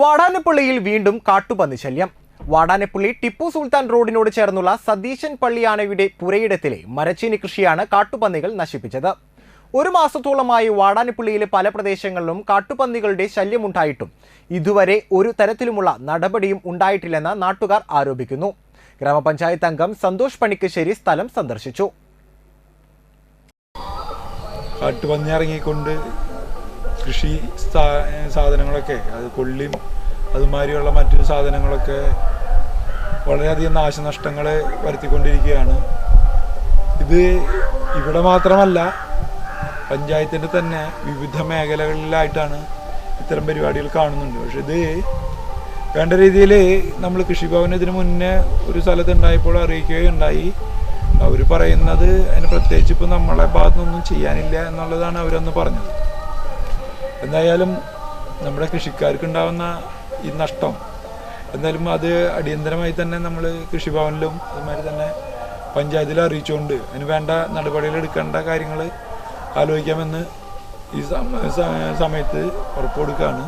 വാടാനപ്പള്ളിയിൽ വീണ്ടും കാട്ടുപന്നി ശല്യം. വാടാനപ്പള്ളി ടിപ്പു സുൽത്താൻ റോഡിനോട് ചേർന്നുള്ള സതീശൻ പള്ളിയാനയുടെ പുരയിടത്തിലെ മരച്ചീനി കൃഷിയാണ് കാട്ടുപന്നികൾ നശിപ്പിച്ചത്. ഒരു മാസത്തോളമായി വാടാനപ്പള്ളിയിലെ പല പ്രദേശങ്ങളിലും കാട്ടുപന്നികളുടെ ശല്യമുണ്ടായിട്ടും ഇതുവരെ ഒരു തരത്തിലുമുള്ള നടപടിയും ഉണ്ടായിട്ടില്ലെന്ന് നാട്ടുകാർ ആരോപിക്കുന്നു. ഗ്രാമപഞ്ചായത്ത് അംഗം സന്തോഷ് പണിക്കശ്ശേരി സ്ഥലം സന്ദർശിച്ചു. കാട്ടുപന്നി ഇറങ്ങിക്കൊണ്ട് കൃഷി സാധനങ്ങളൊക്കെ അത് കൊള്ളിയും അതുമാതിരിയുള്ള മറ്റു സാധനങ്ങളൊക്കെ വളരെയധികം നാശനഷ്ടങ്ങൾ വരുത്തിക്കൊണ്ടിരിക്കുകയാണ്. ഇത് ഇവിടെ മാത്രമല്ല പഞ്ചായത്തിന്റെ തന്നെ വിവിധ മേഖലകളിലായിട്ടാണ് ഇത്തരം പരിപാടികൾ കാണുന്നുണ്ട്. പക്ഷെ ഇത് വേണ്ട രീതിയിൽ നമ്മൾ കൃഷിഭവൻ ഇതിന് മുന്നേ ഒരു സ്ഥലത്ത് ഉണ്ടായപ്പോൾ അറിയിക്കുകയുണ്ടായി. അവർ പറയുന്നത് അതിന് പ്രത്യേകിച്ച് ഇപ്പോൾ നമ്മളെ ഭാഗത്തുനിന്നൊന്നും ചെയ്യാനില്ല എന്നുള്ളതാണ് അവരന്ന് പറഞ്ഞത്. എന്തായാലും നമ്മുടെ കൃഷിക്കാർക്ക് ഉണ്ടാവുന്ന ഈ നഷ്ടം എന്തായാലും അത് അടിയന്തരമായി തന്നെ നമ്മൾ കൃഷിഭവനിലും അതുമാതിരി തന്നെ പഞ്ചായത്തിൽ അറിയിച്ചുകൊണ്ട് അതിന് വേണ്ട നടപടികൾ എടുക്കേണ്ട കാര്യങ്ങൾ ആലോചിക്കാമെന്ന് ഈ സമയത്ത് ഉറപ്പ് കൊടുക്കുകയാണ്